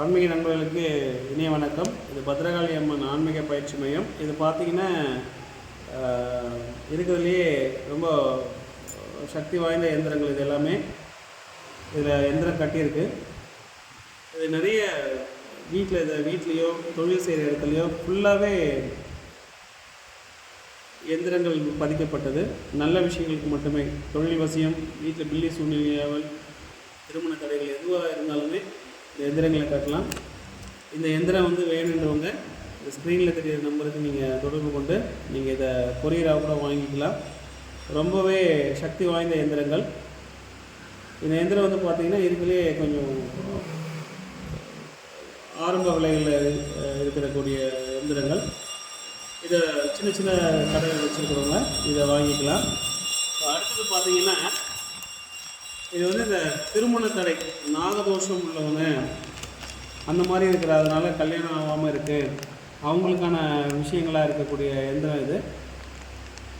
ஆன்மீக நண்பர்களுக்கு இனிய வணக்கம். இது பத்ரகாளி அம்மன் ஆன்மீக பயிற்சி மையம். இது பார்த்திங்கன்னா இருக்கிறதுலையே ரொம்ப சக்தி வாய்ந்த இயந்திரங்கள் இது எல்லாமே. இதில் எந்திரம் கட்டியிருக்கு. இது நிறைய வீட்டில் இதை வீட்லேயோ தொழில் செய்கிற இடத்துலையோ ஃபுல்லாகவே எந்திரங்கள் பதிக்கப்பட்டது. நல்ல விஷயங்களுக்கு மட்டுமே. தொழில் வசியம் வீட்டில் பில்லி சூழ்நிலையாவல் திருமண தடைகள் எதுவாக இருந்தாலுமே எந்திரங்களை கட்டலாம். இந்த எந்திரம் வந்து வேணுன்றவங்க இந்த ஸ்க்ரீனில் தெரிகிற நம்பருக்கு நீங்கள் தொடர்பு கொண்டு நீங்கள் இதை கொரியராக கூட வாங்கிக்கலாம். ரொம்பவே சக்தி வாய்ந்த எந்திரங்கள். இந்த எந்திரம் வந்து பார்த்திங்கன்னா இதுக்குள்ளே கொஞ்சம் ஆரம்ப விலைகளில் இருக்கக்கூடிய எந்திரங்கள். இதை சின்ன சின்ன கடைகள் வச்சுருக்கிறவங்க இதை வாங்கிக்கலாம். அடுத்தது பார்த்தீங்கன்னா இது வந்து இந்த திருமண தடை நாகதோஷம் உள்ளவங்க அந்த மாதிரி இருக்கிறதுனால கல்யாணம் ஆகாமல் இருக்குது அவங்களுக்கான விஷயங்களாக இருக்கக்கூடிய எந்திரம் இது.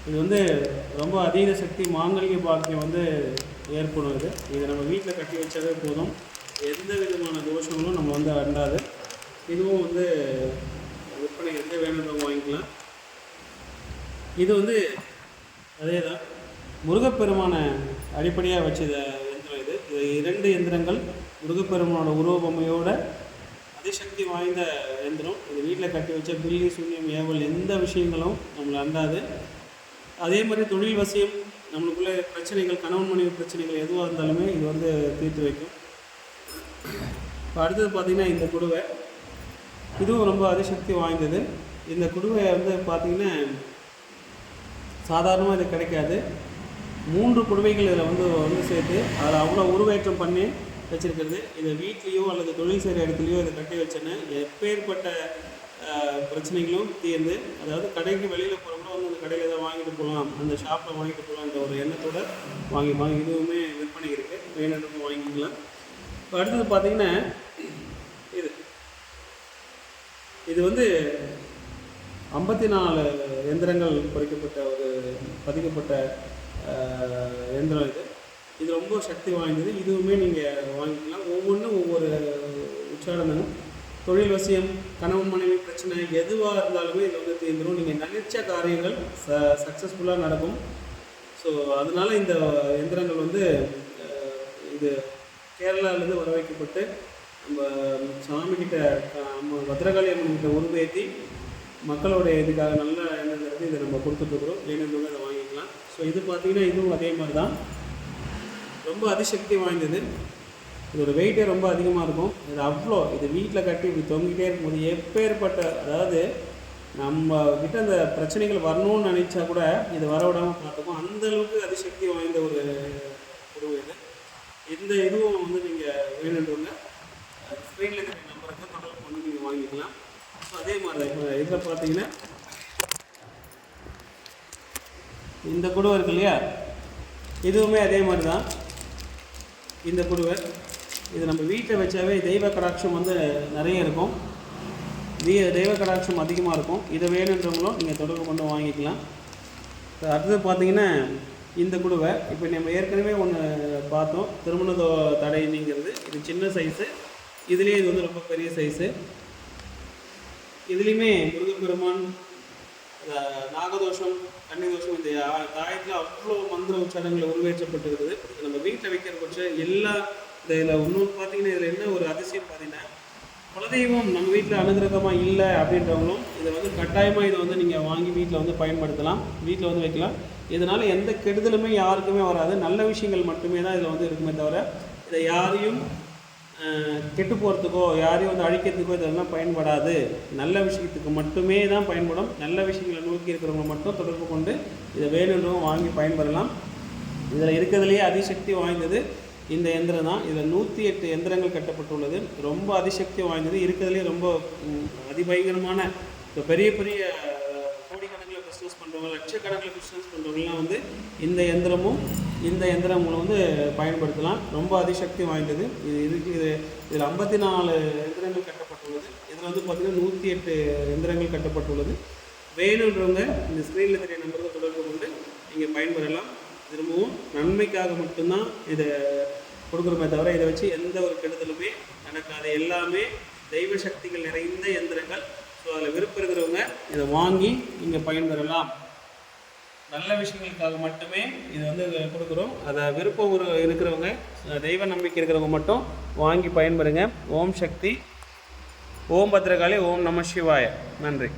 இது வந்து ரொம்ப அதீத சக்தி மாங்கல்ய பாக்கியம் வந்து ஏற்படும் இது. இதை நம்ம வீட்டில் கட்டி வச்சாவே போதும். எந்த விதமான தோஷங்களும் நம்ம வந்து அண்டாது. இதுவும் வந்து விற்பனை எந்த வேணுன்றவங்க வாங்கிக்கலாம். இது வந்து அதே தான் முருகப்பெருமானை அடிப்படையாக வச்ச எந்திரம் இது இது. இரண்டு எந்திரங்கள் முருகப்பெருமானோட உருவபொம்மையோட அதிசக்தி வாய்ந்த எந்திரம். இது வீட்டில் கட்டி வச்ச பில்லி சூன்யம் ஏவல் எந்த விஷயங்களும் நம்மளை அண்டாது. அதே மாதிரி தொழில் வசியம் நம்மளுக்குள்ளே பிரச்சனைகள் கணவன் மனைவி பிரச்சனைகள் எதுவாக இருந்தாலுமே இது வந்து தீர்த்து வைக்கும். இப்போ அடுத்தது பார்த்திங்கன்னா இந்த குடுவை. இதுவும் ரொம்ப அதிசக்தி வாய்ந்தது. இந்த குடுவை வந்து பார்த்திங்கன்னா சாதாரணமாக இது கிடைக்காது. மூன்று குடுவைகள் இதில் வந்து வந்து சேர்த்து அதில் அவ்வளோ உருவேற்றம் பண்ணி வச்சுருக்கிறது. இதை வீட்லேயோ அல்லது தொழில் செய்கிற இடத்துலையோ இதை கட்டி வச்சேன்னா எப்பேற்பட்ட பிரச்சனைகளும் தீர்ந்து அதாவது கடைக்கு வெளியில் போகிறவங்க வந்து அந்த கடையில் ஏதாவது வாங்கிட்டு போகலாம் அந்த ஷாப்பில் வாங்கிட்டு போகலான்ற ஒரு எண்ணத்தோட வாங்கி இதுவுமே விற்பனை இருக்குது வேணுன்றவங்க வாங்கிக்கலாம். இப்போ அடுத்தது பார்த்தீங்கன்னா இது. இது வந்து ஐம்பத்தி நாலு எந்திரங்கள் பொறிக்கப்பட்ட ஒரு பதிக்கப்பட்ட எந்திரம் இது. இது ரொம்ப சக்தி வாய்ந்தது. இதுவுமே நீங்கள் வாங்கிக்கலாம். ஒவ்வொன்றும் ஒவ்வொரு உச்சாரணம் தொழில் வசியம் கணவன் மனைவி பிரச்சனை எதுவாக இருந்தாலுமே இதில் வந்து தீர்ந்துடும் நீங்கள் நினைச்ச காரியங்கள் ச சக்ஸஸ்ஃபுல்லாக நடக்கும். ஸோ அதனால இந்த எந்திரங்கள் வந்து இது கேரளாவிலேருந்து வர வைக்கப்பட்டு நம்ம சாமிக்கிட்ட நம்ம பத்ரகாளி அம்மன் கிட்ட உருவேற்றி மக்களுடைய இதுக்காக நல்ல எண்ணங்கிறது இதை நம்ம கொடுத்துட்ருக்குறோம். ஏன்னா அதை வாங்கி வாங்கிக்கலாம் ஸோ இது பார்த்தீங்கன்னா இதுவும் அதே மாதிரி தான் ரொம்ப அதிசக்தி வாய்ந்தது. இதோட வெயிட்டே ரொம்ப அதிகமாக இருக்கும். இது அவ்வளோ இது வீட்டில் கட்டி இப்படி தொங்கிட்டே இருக்கும்போது எப்பேற்பட்ட அதாவது நம்ம கிட்ட அந்த பிரச்சனைகள் வரணும்னு நினச்சா கூட இது வர விடாமல் பார்த்துக்கும். அந்த அளவுக்கு அதிசக்தி வாய்ந்த ஒரு உருவம் இது. இந்த இதுவும் வந்து நீங்கள் வேணுன்றவங்க ஸ்க்ரீனில் இருக்கிற நம்பருக்கு தொடர்பு கொண்டு நீங்கள் வாங்கிக்கலாம். ஸோ அதே மாதிரி தான் இப்போ இதில் பார்த்தீங்கன்னா இந்த குடுவை இருக்கு இல்லையா? இதுவுமே அதே மாதிரி தான் இந்த குடுவை இது நம்ம வீட்டில் வச்சாவே தெய்வ கடாட்சம் வந்து நிறைய இருக்கும். தெய்வ தெய்வ கடாட்சம் அதிகமாக இருக்கும். இதை வேணுன்றவங்களும் நீங்கள் தொடர்பு கொண்டு வாங்கிக்கலாம். இப்போ அடுத்தது பார்த்தீங்கன்னா இந்த குடுவை இப்போ நம்ம ஏற்கனவே ஒன்று பார்த்தோம். திருமண தடைங்கிறது இது சின்ன சைஸு இதுலேயே இது வந்து ரொம்ப பெரிய சைஸு இதுலேயுமே முருகப்பெருமான் நாகதோஷம் நாகதோஷம் கன்னிதோஷம் இந்த ஆ- தாயத்தில் அவ்வளோ மந்திர உச்சாரங்கள் உருவேற்றப்பட்டிருக்குது நம்ம வீட்டில் வைக்கிற பட்சம் எல்லா இந்த இதில் இன்னொன்று பார்த்தீங்கன்னா இதில் என்ன ஒரு அதிசயம் பார்த்தீங்கன்னா குலதெய்வம் நம்ம வீட்டில் அனுகிரகமாக இல்லை அப்படின்றவங்களும் இதை வந்து கட்டாயமாக இதை வந்து நீங்கள் வாங்கி வீட்டில் வந்து பயன்படுத்தலாம். வீட்டில் வந்து வைக்கலாம். இதனால் எந்த கெடுதலுமே யாருக்குமே வராது. நல்ல விஷயங்கள் மட்டுமே தான் இதில் வந்து இருக்குமே தவிர இதை யாரையும் கெட்டு போகிறதுக்கோ யாரையும் வந்து அழிக்கிறதுக்கோ இதெல்லாம் பயன்படாது. நல்ல விஷயத்துக்கு மட்டுமே தான் பயன்படும். நல்ல விஷயங்களை நோக்கி இருக்கிறவங்க மட்டும் தொடர்பு கொண்டு இதை வேணுன்றவங்க வாங்கி பயன்பெறலாம் இதில் இருக்கிறதுலையே அதிசக்தி வாய்ந்தது இந்த எந்திரம் தான். இதில் நூற்றி எட்டு எந்திரங்கள் கட்டப்பட்டுள்ளது. ரொம்ப அதிசக்தி வாய்ந்தது. இருக்கிறதுலே ரொம்ப அதிபயங்கரமான இப்போ பெரிய பெரிய பிஸ்னஸ் பண்ணுறவங்க லட்சக்கணக்கில் பிஸ்னஸ் பண்ணுறவங்களாம் வந்து இந்த எந்திரமும் இந்த எந்திரம் மூலம் வந்து பயன்படுத்தலாம். ரொம்ப அதிசக்தி வாய்ந்தது. இது இதுக்கு இது இதில் ஐம்பத்தி நாலு எந்திரங்கள் கட்டப்பட்டுள்ளது. இதில் வந்து பார்த்திங்கன்னா நூற்றி எட்டு எந்திரங்கள் கட்டப்பட்டுள்ளது. வேணுன்றவங்க இந்த ஸ்க்ரீனில் தெரிய நம்பருக்கு தொடர்பு கொண்டு நீங்கள் பயன்பெறலாம். திரும்பவும் நன்மைக்காக மட்டும்தான் இதை கொடுக்குறோமே தவிர இதை வச்சு எந்த ஒரு கெடுதலுமே நடக்காது. எல்லாமே தெய்வ சக்திகள் நிறைந்த எந்திரங்கள். ஸோ அதில் விருப்பம் இருக்கிறவங்க இதை வாங்கி நீங்கள் பயன்பெறலாம். நல்ல விஷயங்களுக்காக மட்டுமே இது வந்து கொடுக்குறோம். அதை விருப்பம் ஒரு- இருக்கிறவங்க தெய்வ நம்பிக்கை இருக்கிறவங்க மட்டும் வாங்கி பயன்பெறுங்க. ஓம் சக்தி. ஓம் பத்ரகாளி ஓம் நம சிவாய. நன்றி.